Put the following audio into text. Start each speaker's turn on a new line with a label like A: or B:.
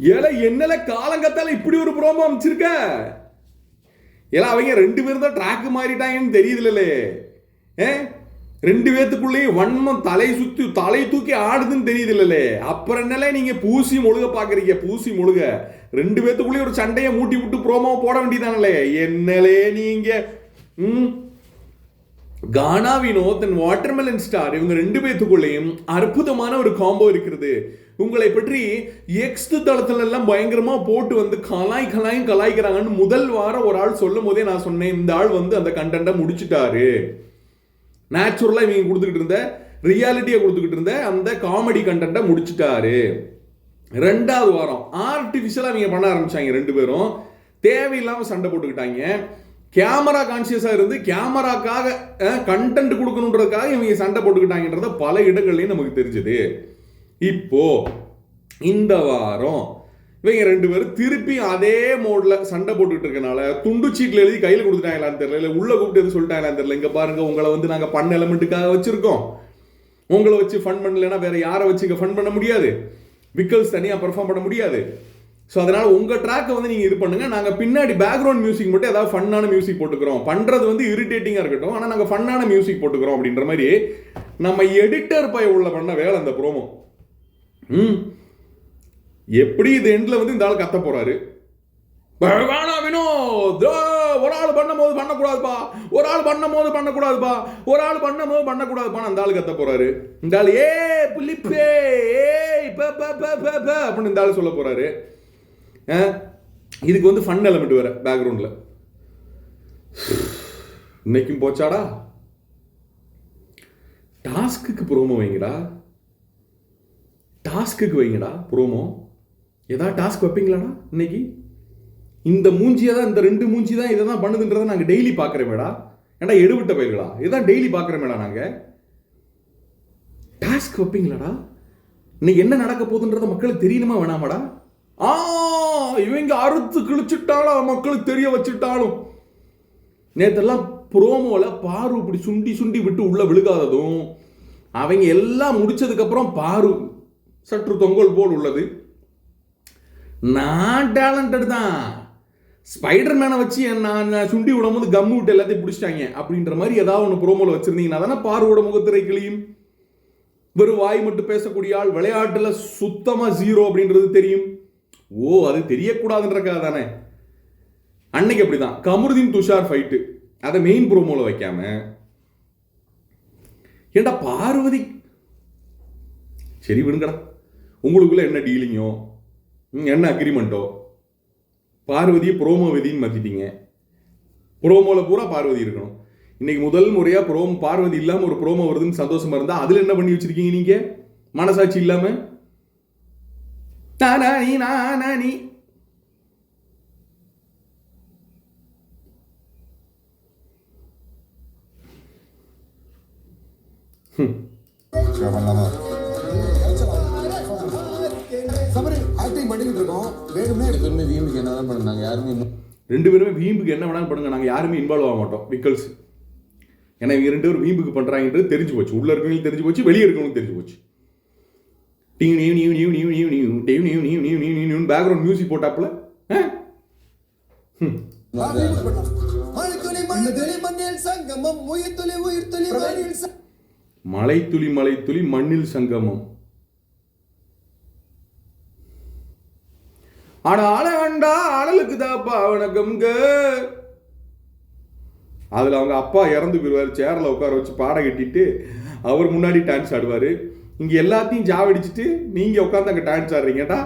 A: ஏல என்னல காலங்கத்தால இப்படி ஒரு ப்ரோமோ அமைச்சிருக்க? ஏல அவங்க ரெண்டு பேரும் தான் ட்ராக் மாறிட்டாங்கன்னு தெரியுதுல்லே. ஏ? ரெண்டு பேத்துக்குள்ளேயும் வன்மம் தலை சுத்தி தலை தூக்கி ஆடுதுன்னு தெரியுதுல்லே. அப்புறம் என்னல நீங்க பூசி முழுக பாக்குறீங்க பூசி முழுக. ரெண்டு பேத்துக்குள்ளேயும் ஒரு சண்டையை மூட்டி விட்டு ப்ரோமோ போட வேண்டியதானே என்னலே நீங்க ம்? Gana Vinoth and watermelon star இவங்க ரெண்டு பேத்துக்குள்ளேயும் அற்புதமான ஒரு காம்போ இருக்கிறது. உங்களை பற்றி எக்ஸ்ட் தளத்துல எல்லாம் பயங்கரமா போட்டு வந்து கலாய் கலாயும் கலாய்க்கிறாங்கன்னு முதல் வாரம் ஒரு ஆள் சொல்லும் போதே நான் சொன்னேன் இந்த ஆள் வந்து அந்த கண்டென்ட்டை முடிச்சிட்டாரு. நேச்சுரலா இவங்க கொடுத்துக்கிட்டு இருந்த ரியாலிட்டியை கொடுத்துக்கிட்டு இருந்த அந்த காமெடி கண்டென்ட்டை முடிச்சிட்டாரு. ரெண்டாவது வாரம் ஆர்டிஃபிஷியலாக இவங்க பண்ண ஆரம்பிச்சாங்க ரெண்டு பேரும். தேவையில்லாமல் சண்டை போட்டுக்கிட்டாங்க. கேமரா கான்சியஸாக இருந்து கேமராக்காக கண்டென்ட் கொடுக்கணுன்றதுக்காக இவங்க சண்டை போட்டுக்கிட்டாங்கன்றத பல இடங்கள்லையும் நமக்கு தெரிஞ்சது. இப்போ இந்த வாரம் இவங்க ரெண்டு பேரும் திருப்பி அதே மோட்ல சண்டை போட்டுக்கிட்டு இருக்கனால துண்டு சீட்டில் எழுதி கையில் கொடுத்துட்டாங்களான்னு தெரியல இல்லை உள்ள கூப்பிட்டு எதுவும் சொல்லிட்டாங்களான்னு தெரியல. இங்க பாருங்க உங்களை வந்து நாங்கள் பண்ண எலமெண்ட்டுக்காக வச்சிருக்கோம். உங்களை வச்சு ஃபன் பண்ணலைன்னா வேற யாரை வச்சு இங்கே ஃபன் பண்ண முடியாது? விக்கல்ஸ் தனியாக பெர்ஃபார்ம் பண்ண முடியாது. ஸோ அதனால் உங்கள் ட்ராக்கை வந்து நீங்கள் இது பண்ணுங்க. நாங்கள் பின்னாடி பேக்ரவுண்ட் மியூசிக் மட்டும் ஏதாவது ஃபன்னான மியூசிக் போட்டுக்கிறோம். பண்ணுறது வந்து இரிட்டேட்டிங்காக இருக்கட்டும். ஆனால் நாங்கள் ஃபன்னான மியூசிக் போட்டுக்கிறோம் அப்படின்ற மாதிரி நம்ம எடிட்டர் பய உள்ள பண்ண வேலை அந்த ப்ரோமோ எப்படி இது எண்டில் வந்து இந்த ஆள் கத்த போறாரு? வேணாம் வினோத்! ஒரு ஆள் பண்ணும் போது பண்ணக்கூடாதுப்பா. ஒரு ஆள் பண்ணும் போது பண்ணக்கூடாதுப்பா. ஒரு ஆள் பண்ணும் போது பண்ணக்கூடாதுப்பா அந்த ஆள் கத்த போறாரு. இந்த ஆள் ஏ புள்ளிப்பே! ஏய் ப ப ப ப அப்படின்னு இந்த ஆள் சொல்ல போறாரு. ஆ, இதுக்கு வந்து ஃபன் எலமெண்ட் வேற பேக்ரவுண்டில் இன்னைக்கும் போச்சாடா? டாஸ்க்குக்கு ப்ரோமோ வைங்கடா. டாஸ்க்குக்கு வைங்கடா ப்ரோமோ ஏதாவது டாஸ்க் வைப்பீங்களாடா இன்னைக்கு? இந்த மூஞ்சியை தான் இந்த ரெண்டு மூஞ்சி தான் இதை தான் பண்ணுதுன்றதை நாங்கள் டெய்லி பார்க்குறோமேடா. ஏன்டா எடுபட்ட பயிர்களா? இதான் டெய்லி பார்க்குறோமேடா நாங்கள் டாஸ்க் வைப்பீங்களாடா? இன்னைக்கு என்ன நடக்க போகுதுன்றத மக்களுக்கு தெரியணுமா வேணாமாடா? ஆ இவங்க அறுத்து கிழிச்சிட்டாலும் மக்களுக்கு தெரிய வச்சுட்டாலும். நேத்தெல்லாம் ப்ரோமோவில் பாரு இப்படி சுண்டி சுண்டி விட்டு உள்ள விழுகாததும். அவங்க எல்லாம் முடிச்சதுக்கப்புறம் பாரு சற்று தொங்கல் போல் உள்ளது. நான் டேலண்டட் தான். ஸ்பைடர் மேனை வச்சு நான் சுண்டி சுண்டி விடும்போது கம்மு விட்டு எல்லாத்தையும் பிடிச்சிட்டாங்க. அப்படின்ற மாதிரி ஏதாவது ஒன்று ப்ரோமோல வச்சுருந்தீங்கன்னா தானே பார்வோட முகத்திரை கிளியும். வெறும் வாய் மட்டும் பேசக்கூடிய ஆள் விளையாட்டில் சுத்தமாக ஜீரோ அப்படின்றது தெரியும். ஓ அது தெரியக்கூடாதுன்றக்காக தானே. அன்னைக்கு அப்படிதான். கமருதீன் துஷார் ஃபைட்டு அதை மெயின் ப்ரோமோவில் வைக்காம. ஏண்டா பார்வதி சரி விடுங்கடா. உங்களுக்குள்ள என்ன டீலிங்கோ ம், என்ன அக்ரிமெண்ட்டோ பார்வதியை ப்ரோமோ விதின்னு மாத்திட்டீங்க. பூரா பார்வதி இருக்கணும். இன்னைக்கு முதல் முறையாக ப்ரோம் பார்வதி இல்லாமல் ஒரு ப்ரோமோ வருதுன்னு சந்தோஷமாக இருந்தால் அதில் என்ன பண்ணி வச்சுருக்கீங்க நீங்கள் மனசாட்சி இல்லாமல் தானா நீ நானா நீ
B: சபரி பண்ணிக்கிட்டு இருக்கோம். வேணுமே
C: எப்பவுமே வீம்புக்கு என்னதான் பண்ணாங்க யாருமே இன்னும்
A: ரெண்டு பேருமே வீம்புக்கு என்ன வேணாலும் பண்ணுங்க. நாங்கள் யாருமே இன்வால்வ் ஆக மாட்டோம். விக்கல்ஸ் ஏன்னா இவங்க ரெண்டு பேரும் வீம்புக்கு பண்ணுறாங்கன்றது தெரிஞ்சு போச்சு. உள்ள இருக்கவங்களுக்கு தெரிஞ்சு போச்சு வெளியே இருக்கவங்களுக்கு தெரிஞ்சு போச்சு. டியூ நியூ நியூ நியூ நியூ நியூ நியூ டியூ நியூ நியூ நியூ நியூ நியூ நியூ பேக்ரவுண்ட் மியூசிக் போட்டாப்புல. ஆ? ம்.
B: மழைத்துளி மழைத்துளி மண்ணில் சங்கமம்.
A: ஆனா ஆள வேண்டா ஆடலுக்கு தாப்பா வணக்கம்ங்க அதுல அவங்க அப்பா இறந்து போயிடுவார் சேர்ல உட்கார வச்சு பாடம் கட்டிட்டு அவர் முன்னாடி டான்ஸ் ஆடுவாரு. இங்க எல்லாத்தையும் ஜாவடிச்சிட்டு நீங்க உட்காந்து அங்க டான்ஸ் ஆடுறீங்கடா.